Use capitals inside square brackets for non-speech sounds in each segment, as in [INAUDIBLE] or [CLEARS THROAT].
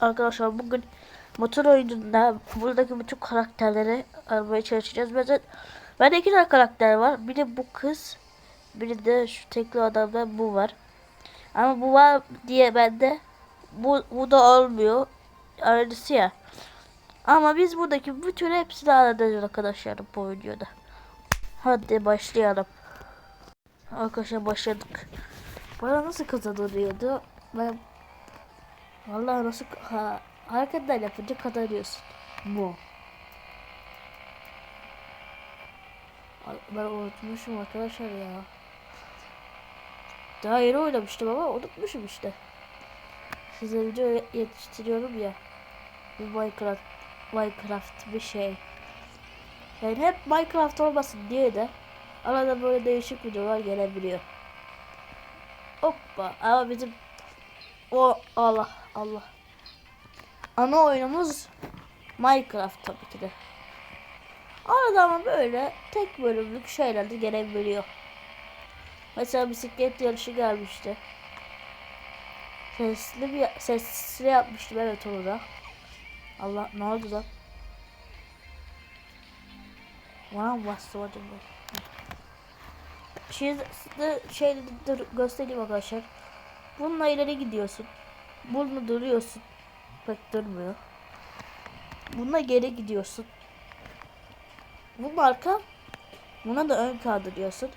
Arkadaşlar bugün motor oyununda buradaki bütün karakterleri aramaya çalışacağız. Ben, bende iki tane karakter var. Biri bu kız. Biri de şu tekli adamda bu var. Ama bu var diye bende bu, bu da olmuyor. Aynısı ya. Ama biz buradaki bütün hepsini aradacağız arkadaşlar bu videoda. Hadi başlayalım. Arkadaşlar başladık. Bana nasıl kazanılıyordu? Ben Vallahi nasıl ha, hareketler yapınca kazanıyorsun. Bu. Ben unutmuşum arkadaşlar ya. Daha yeni oynamıştım ama unutmuşum işte. Size video yetiştiriyorum ya. Bir Minecraft, Minecraft bir şey. Yani hep Minecraft olmasın diye de arada böyle değişik videolar gelebiliyor. Hoppa ama bizim o Allah Allah. Ana oyunumuz Minecraft tabii ki de. Arada ama böyle tek bölümlük şeyler de gelebiliyor. Mesela bisiklet yarışı gelmişti. Sesli bir sesli yapmıştım evet onu da. Allah ne oldu da? Bana mı bastı acaba? Şimdi şey dur, göstereyim arkadaşlar. Bununla ileri gidiyorsun. Bununla duruyorsun. Pek durmuyor. Bununla geri gidiyorsun. Bunun arka. Buna da ön kaldırıyorsun.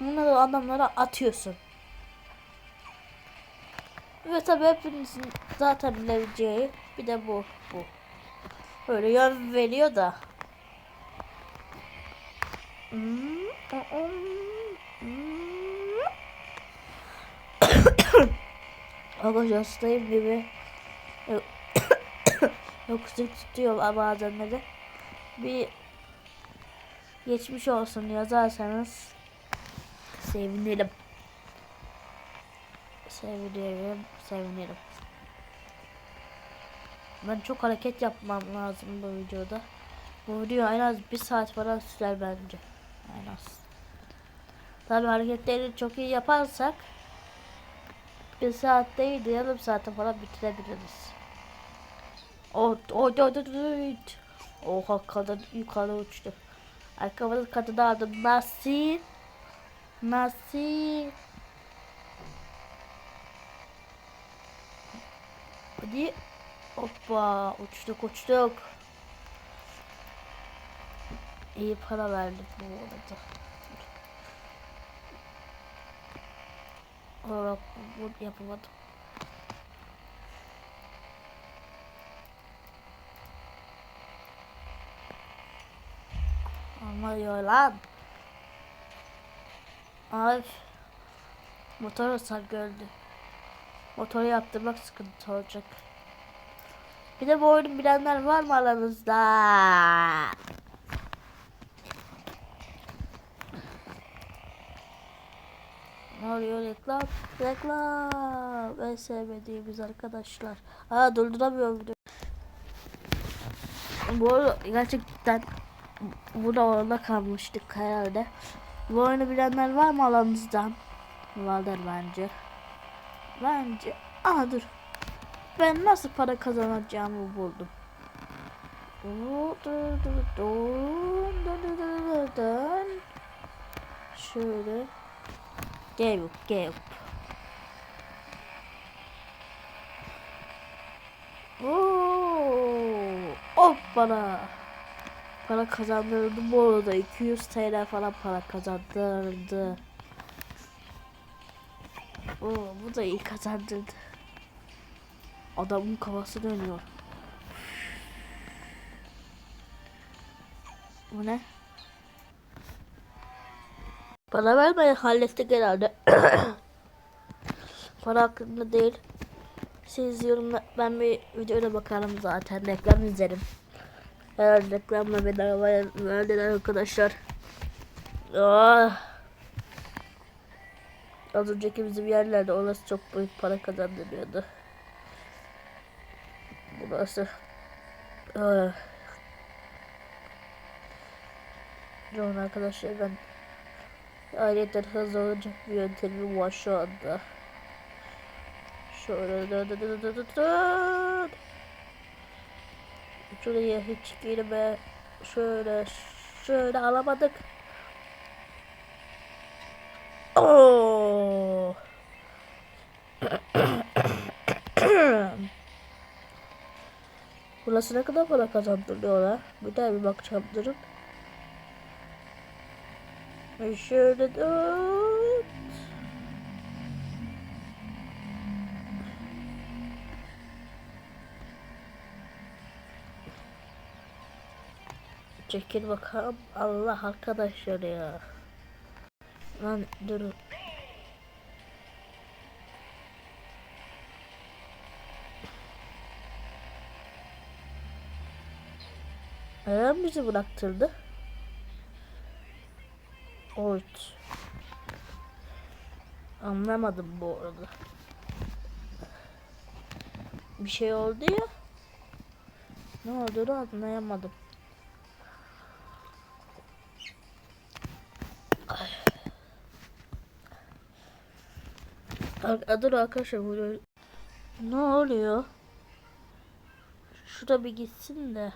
Buna da adamlara atıyorsun. Ve tabi hepinizin zaten bilebileceği bir de bu. Bu. Böyle yön veriyor da. Hmm, hmm. Arkadaşlar hastayım gibi. Öksürük [COUGHS] tutuyor bazenleri. Bir geçmiş olsun yazarsanız sevinirim. Sevinirim, sevinirim. Ben çok hareket yapmam lazım bu videoda. Bu video en az bir saat falan sürer bence. En az. Tabi hareketleri çok iyi yaparsak bir saat değil de yarım saate falan bitirebiliriz. Oh, oh. Oha kadın yukarı uçtu. Arkamda kadını aldım. Nasıl? Nasıl? Hadi. Hoppa uçtuk uçtuk. İyi para verdik bu arada. Olarak bu yapamadım. Ama lan. Ay. Motor hasar gördü. Motoru yaptırmak sıkıntı olacak. Bir de bu oyunu bilenler var mı aranızda? Oluyor reklam? Reklam. En sevmediğimiz arkadaşlar. Aa durduramıyorum. Bu arada gerçekten burada orada kalmıştık herhalde. Bu oyunu bilenler var mı alanınızdan? Vardır bence. Bence. Aa dur. Ben nasıl para kazanacağımı buldum. Şöyle. Gel gel. Oo, hoppala. Para kazandırdı bu arada 200 TL falan para kazandırdı. Oo, bu da iyi kazandırdı. Adamın kafası dönüyor. Bu ne? Para vermeyi hallettik herhalde. [COUGHS] Para hakkında değil. Siz yorumla ben bir videoda bakarım zaten. Reklam izlerim. Eğer reklamla bedava verdiler arkadaşlar. Ah. Az önceki bizim yerlerde orası çok büyük para kazandırıyordu. Burası. Ah. John arkadaşlar ben ayrıca hızlı olacak bir yöntemim var şu anda. Şöyle dön dön dön dön dön dön. Şuraya hiç girme. Şöyle şöyle alamadık. Oo. [COUGHS] Burası ne kadar para kazandırıyorlar? Bir daha bir bakacağım durun. Ve Şöyle dön. Çekil bakalım. Allah arkadaşlar ya. Lan durun. Neden bizi bıraktırdı? Evet. Anlamadım bu arada. Bir şey oldu ya. Ne olduğunu anlayamadım. Dur arkadaşlar bu Ne oluyor? Şurada bir gitsin de.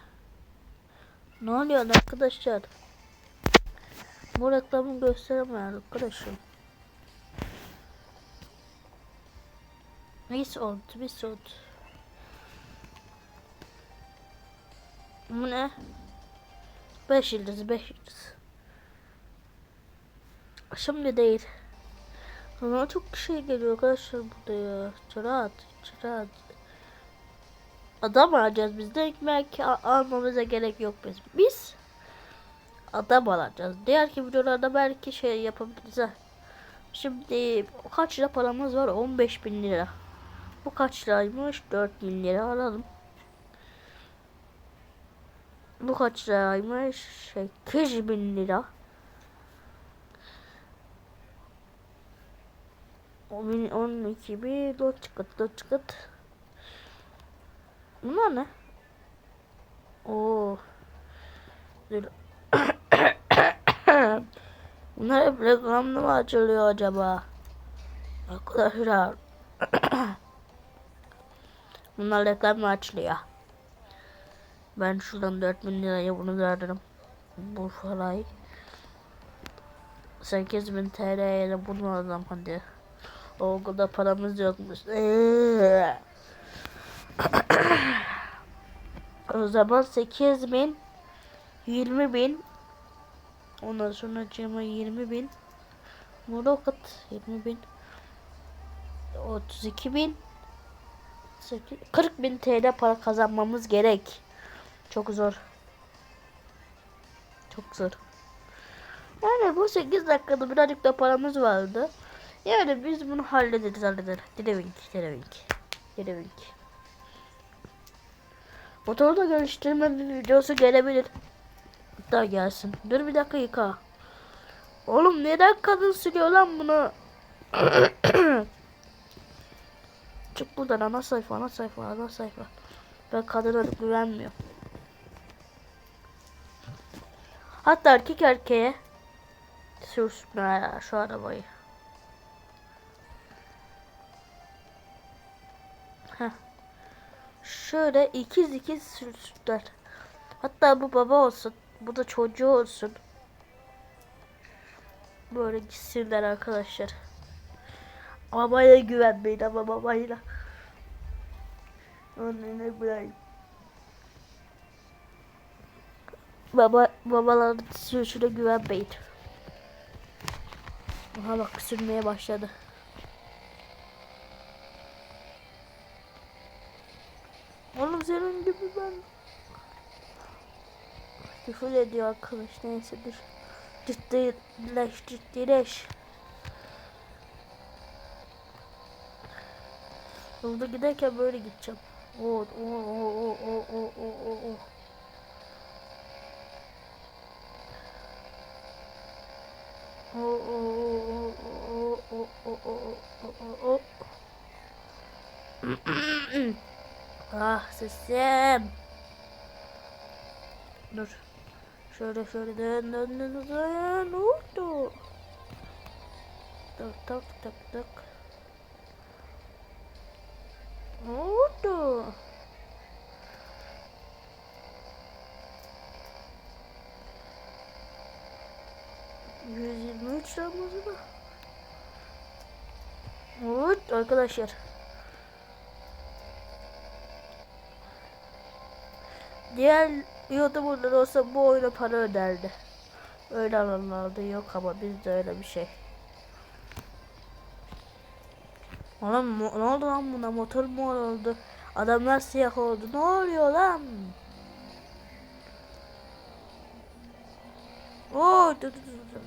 Ne oluyor arkadaşlar? Bu reklamı gösteremiyor arkadaşım. Neyse oldu bir oldu. Bu ne? 5 yıldız 5 yıldız. Şimdi değil. Ama çok şey geliyor arkadaşlar burada ya. Çırat, çırat. Adam alacağız biz de ekmek almamıza gerek yok biz. Biz adam alacağız. Diğer ki videolarda belki şey yapabiliriz. Şimdi kaç lira paramız var? 15 bin lira. Bu kaç liraymış? 4 bin lira alalım. Bu kaç liraymış? Şey, 8 bin lira. Bin, 12 bin, 4 çıkıt, 4 çıkıt. Bunlar ne? Oo. Dur. Bunlar hep reklamlı mı açılıyor acaba? Arkadaşlar. [COUGHS] Bunlar reklamla açılıyor. Ben şuradan 4000 liraya bunu veririm. Bu parayı. 8000 TL'ye de bunu alacağım hadi. O kadar paramız yokmuş. [COUGHS] O zaman 8000 20 bin Ondan sonra cama 20 bin Murokat 20 bin 32 bin 40 bin TL para kazanmamız gerek. Çok zor. Çok zor. Yani bu 8 dakikada birazcık da paramız vardı. Yani biz bunu hallederiz hallederiz. Direvink, direvink. Direvink. Motoru da bir videosu gelebilir. Hatta gelsin. Dur bir dakika yıka. Oğlum neden kadın sürüyor lan bunu? [COUGHS] Çık buradan ana sayfa ana sayfa ana sayfa. Ben kadına güvenmiyorum. Hatta erkek erkeğe sürsünler şu arabayı. Heh. Şöyle ikiz ikiz sürsünler. Hatta bu baba olsun. Bu da çocuğu olsun. Böyle gitsinler arkadaşlar. Babaya güvenmeyin ama babayla. Annene bırakayım. Baba, babaların sürüşüne güvenmeyin. Aha bak sürmeye başladı. Oğlum senin gibi ben. Küfür ediyor arkadaş neyse dur. Ciddileş ciddileş. Yolda giderken böyle gideceğim. Oo oo oo oo oo oo oo oo. Oo oo oo oo oo oo oo oo. Ah sesim. Dur. Şöyle şöyle dön. Ne oldu? Tak tak tak tak. Ne oldu? Yüz yirmi üç liramızı da. Evet arkadaşlar. Diğer YouTuber'lar olsa bu oyuna para öderdi. Öyle alanlarda yok ama bizde öyle bir şey. Oğlum ne oldu lan buna motor mu oldu? Adamlar siyah oldu. Ne oluyor lan? Oo, dur, dur, dur.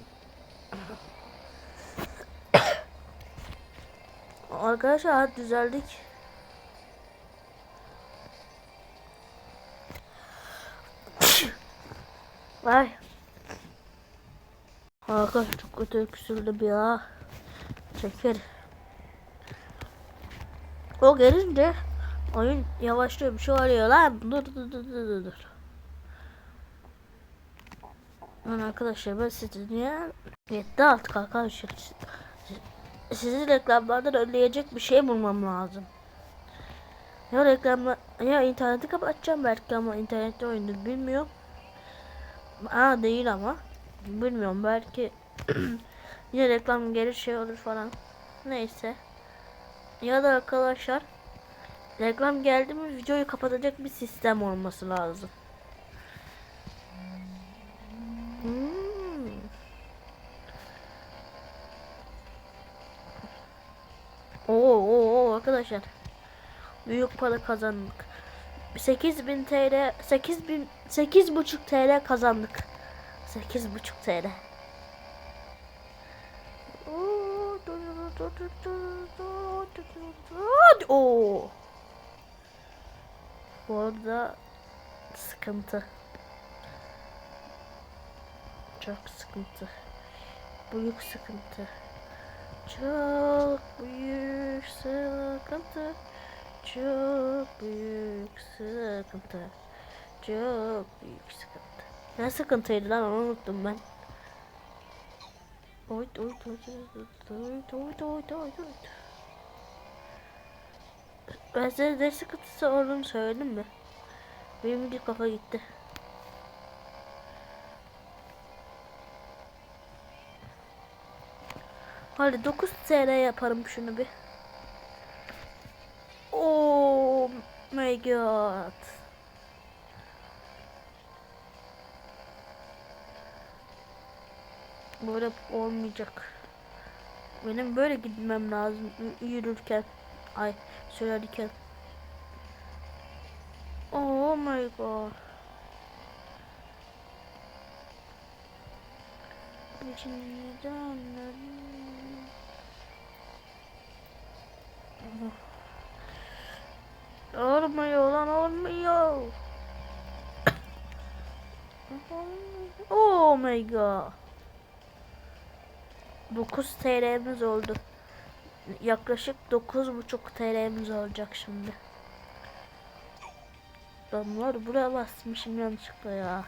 [COUGHS] Arkadaşlar düzeldik. Vay. Arkadaş çok kötü öksürdüm ya. Çekil. O gelince oyun yavaşlıyor bir şey oluyor lan. Dur dur dur dur dur. Lan arkadaşlar ben sizi niye yetti artık arkadaşlar. Sizi reklamlardan önleyecek bir şey bulmam lazım. Ya reklamla ya interneti kapatacağım belki ama internette oyunu bilmiyorum. Aa değil ama. Bilmiyorum belki [CLEARS THROAT] yine reklam gelir şey olur falan. Neyse. Ya da arkadaşlar reklam geldi mi videoyu kapatacak bir sistem olması lazım. Hmm. Oo, oo, oo arkadaşlar. Büyük para kazandık. 8000 TL 8000 8,5 TL kazandık. 8,5 TL. Oo. Bu arada sıkıntı. Çok sıkıntı. Büyük sıkıntı. Çok büyük sıkıntı. Çok büyük sıkıntı. Çok büyük sıkıntı. Ne sıkıntıydı lan onu unuttum ben. Oy oy oy oy oy oy oy oy. Ben size ne sıkıntısı olduğunu söyledim mi? Benim bir kafa gitti. Hadi 9 TL yaparım şunu bir. My. Böyle olmayacak. Benim böyle gitmem lazım yürürken. Ay söylerken. Oh my god. İçinden Olmuyor lan olmuyor. Oh my god. 9 TL'miz oldu. Yaklaşık 9,5 TL'miz olacak şimdi. Ben var buraya basmışım yanlışlıkla ya.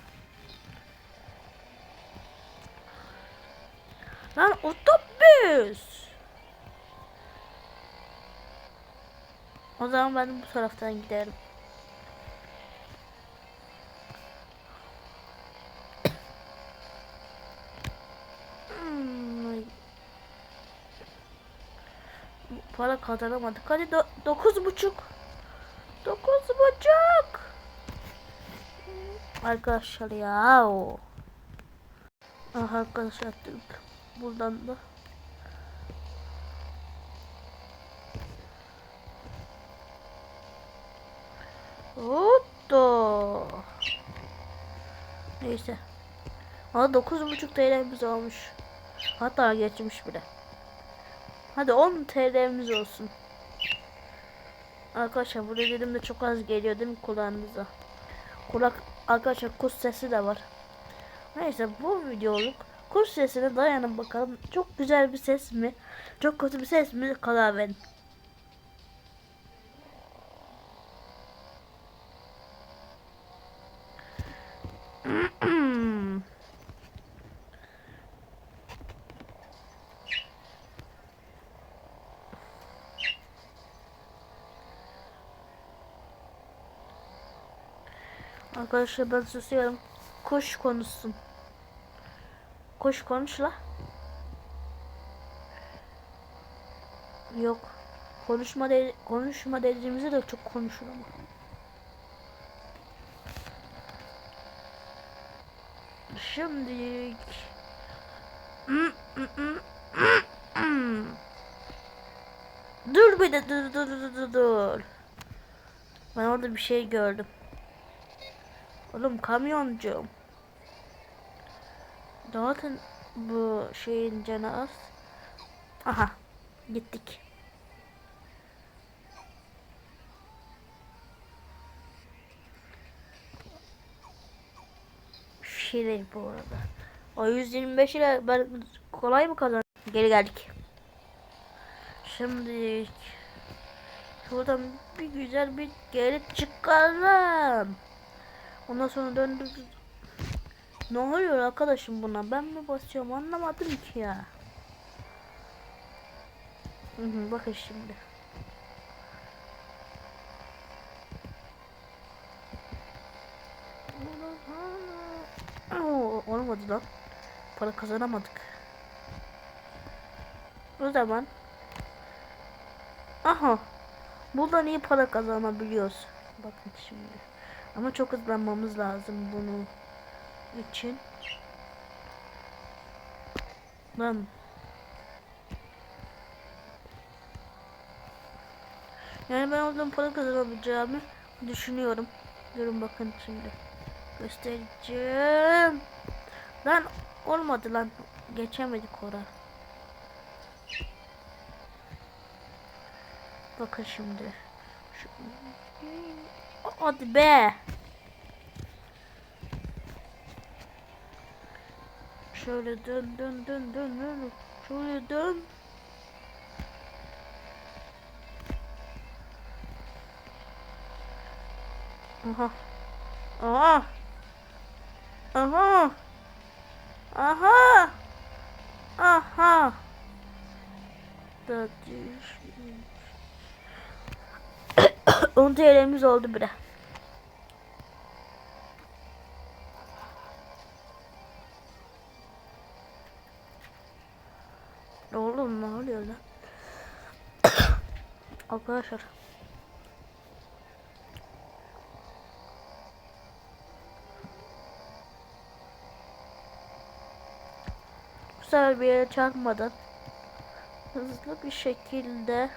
Lan otobüs. O zaman ben bu taraftan giderim. Hmm, ay. Para kazanamadık. Hadi do dokuz buçuk. Dokuz buçuk. Arkadaşlar ya o. Aha arkadaşlar buradan da Hoppa. Neyse. Aa 9.5 TL'miz olmuş. Hatta geçmiş bile. Hadi 10 TL'miz olsun. Arkadaşlar bu dedim de çok az geliyor değil mi kulağınıza? Kulak arkadaşlar kuş sesi de var. Neyse bu videoluk kuş sesine dayanın bakalım. Çok güzel bir ses mi? Çok kötü bir ses mi? Karar verin. Arkadaşlar ben susuyorum. Kuş konuşsun. Kuş konuş la. Yok. Konuşma de konuşma dediğimizde de çok konuşur ama. Şimdi Dur bir de dur dur dur dur. Ben orada bir şey gördüm. Oğlum kamyoncu. Zaten bu şeyin canı az. Aha gittik. Şile bu arada. O 125 ile ben kolay mı kazandım? Geri geldik. Şimdi şuradan bir güzel bir geri çıkarım. Ondan sonra döndür. Ne oluyor arkadaşım buna? Ben mi basıyorum anlamadım ki ya. Hı bakın şimdi. Olmadı lan. Para kazanamadık. O zaman Aha. Buradan iyi para kazanabiliyoruz. Bakın şimdi. Ama çok hızlanmamız lazım bunun için. Lan. Yani ben oradan para kazanabileceğimi düşünüyorum. Durun bakın şimdi. Göstereceğim. Lan olmadı lan. Geçemedik oraya. Bakın şimdi. Şu... Hadi be. Şöyle dön dön dön dön dön. Şöyle dön. Aha. Aha. Aha. Aha. Aha. Da düş. 10 TL'miz oldu bile. Oğlum ne oluyor lan? [COUGHS] Arkadaşlar. Bu sefer bir yere çarpmadan hızlı bir şekilde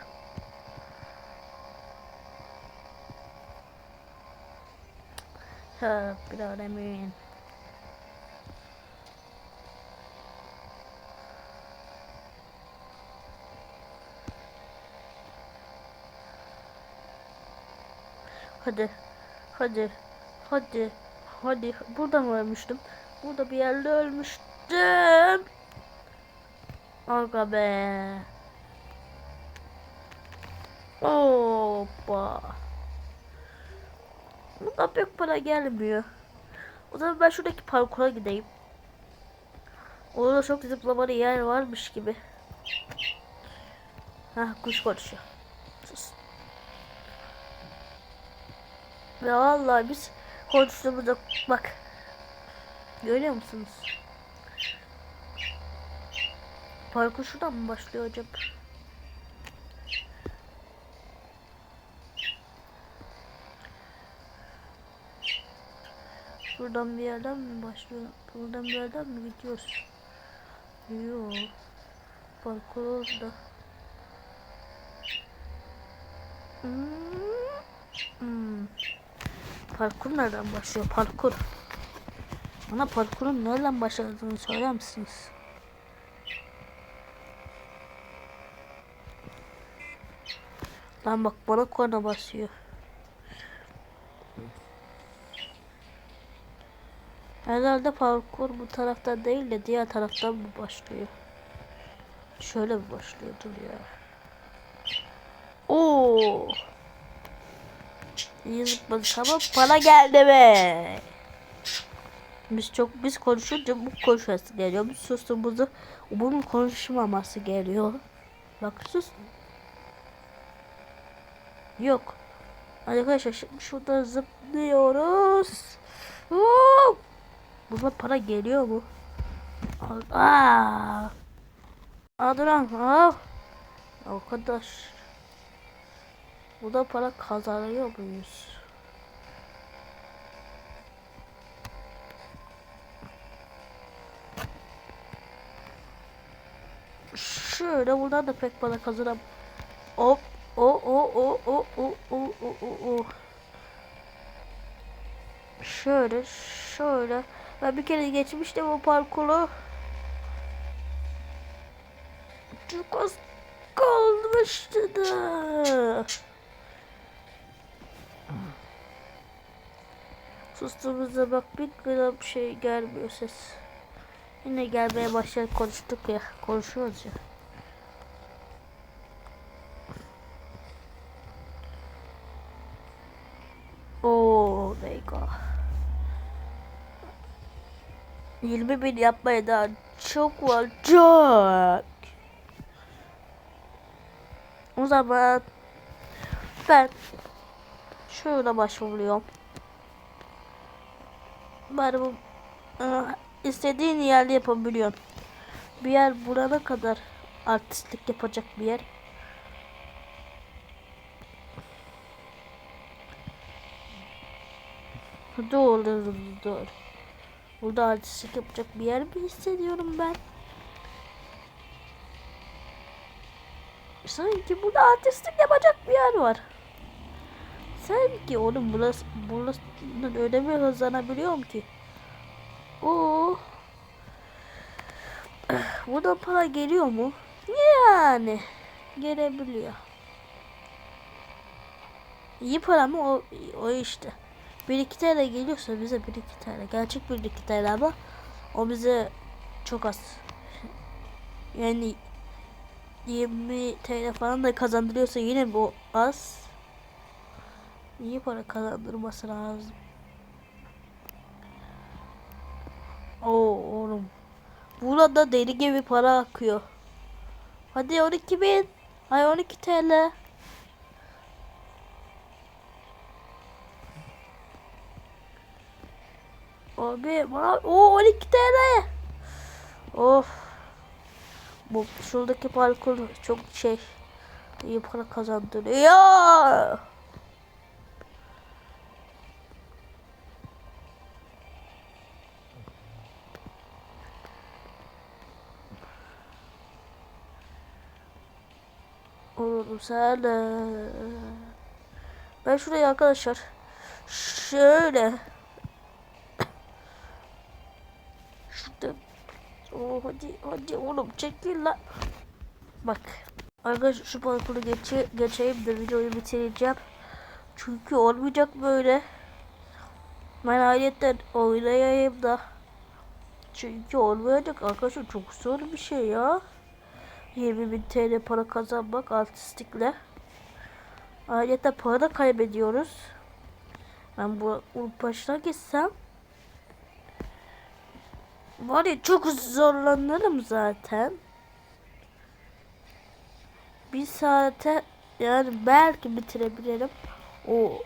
Ha, bir alemin. Hadi. Hadi. Hadi. Hadi. Burada mı ölmüştüm? Burada bir yerde ölmüştüm. Aga be. Hoppa. Buradan pek para gelmiyor. O zaman ben şuradaki parkura gideyim. Orada çok zıplamalı yer varmış gibi. Hah kuş konuşuyor. Sus. Ve vallahi biz konuştuğumuzda bak. Görüyor musunuz? Parkur şuradan mı başlıyor acaba? Buradan bir yerden mi başlıyor? Buradan bir yerden mi gidiyoruz? Yok. Parkur orada. Hmm. Hmm. Parkur nereden başlıyor? Parkur. Bana parkurun nereden başladığını söyler misiniz? Lan bak bana korna basıyor. Herhalde parkur bu tarafta değil de diğer taraftan mı başlıyor? Şöyle mi başlıyordur ya? Oo. İyi zıpladık ama para geldi be. Biz çok biz konuşunca bu konuşması geliyor. Biz sustuğumuzda bunun konuşmaması geliyor. Bak sus. Yok. Arkadaşlar şimdi şurada zıplıyoruz. Hop! Buna para geliyor mu? Aa! Aa dur lan. Aa! Arkadaş. Burada para kazanıyor muyuz? Şöyle buradan da pek para kazanam. Hop. O o o o o o o o o. Şöyle şöyle. Ben bir kere geçmiştim o parkuru. Çok az kalmıştı da. Sustuğumuzda bak bir gram şey gelmiyor ses. Yine gelmeye başladı konuştuk ya. Konuşuyoruz ya. Oh my god. 20 bin yapmaya daha çok var. Çok. O zaman ben şöyle başvuruyorum. Bari bu ıı, istediğin yerde yapabiliyorsun. Bir yer burana kadar artistlik yapacak bir yer. Doğru doğru. Burada artistlik yapacak bir yer mi hissediyorum ben? Sanki burada artistlik yapacak bir yer var. Sanki oğlum burası, öyle bir hızlanabiliyorum ki. Oo. Burada para geliyor mu? Yani gelebiliyor. İyi para mı o, o işte. Bir iki TL geliyorsa bize bir iki TL. Gerçek bir iki TL ama o bize çok az. Yani 20 TL falan da kazandırıyorsa yine bu az. İyi para kazandırması lazım. Oo oğlum. Burada deli gibi para akıyor. Hadi 12 bin. Ay 12 TL. Abi o 12 TL. Of. Bu şuradaki parkur çok şey iyi para kazandırıyor. Oğlum sen. Ben şuraya arkadaşlar şöyle hadi hadi oğlum çekil lan. Bak arkadaşlar şu parkuru geçe, geçeyim de videoyu bitireceğim. Çünkü olmayacak böyle. Ben ayrıca oynayayım da. Çünkü olmayacak arkadaşlar çok zor bir şey ya. 20 bin TL para kazanmak artistikle. Ayrıca para kaybediyoruz. Ben bu başına gitsem Var ya çok zorlanırım zaten. Bir saate yani belki bitirebilirim. O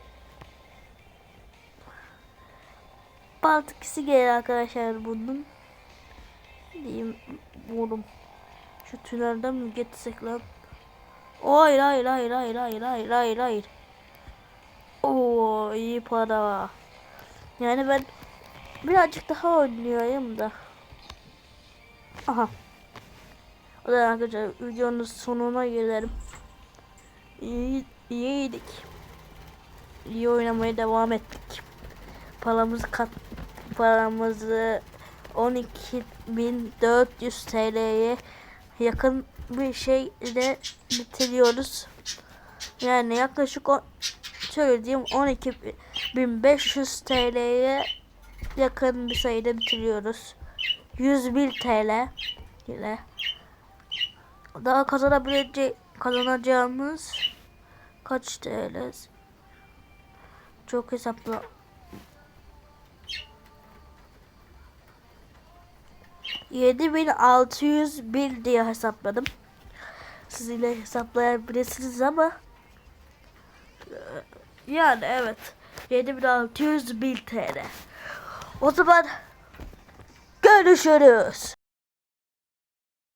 Baltık'sı gelir arkadaşlar bunun. Diyeyim oğlum. Şu tünelden mi geçsek lan? Hayır hayır hayır hayır hayır hayır hayır hayır. Oo iyi para. Yani ben birazcık daha oynuyorum da. Aha. O zaman arkadaşlar videonun sonuna gelelim. İyi, iyiydik. İyi oynamaya devam ettik. Paramızı kat paramızı 12.400 TL'ye yakın bir şeyle bitiriyoruz. Yani yaklaşık o, şöyle diyeyim 12.500 TL'ye yakın bir sayıda bitiriyoruz. 101 TL ile daha kazanabilecek kazanacağımız kaç TL? Çok hesapla. Yedi bin altı yüz bir diye hesapladım. Siz yine hesaplayabilirsiniz ama Yani evet. 7600 bin TL. O zaman görüşürüz.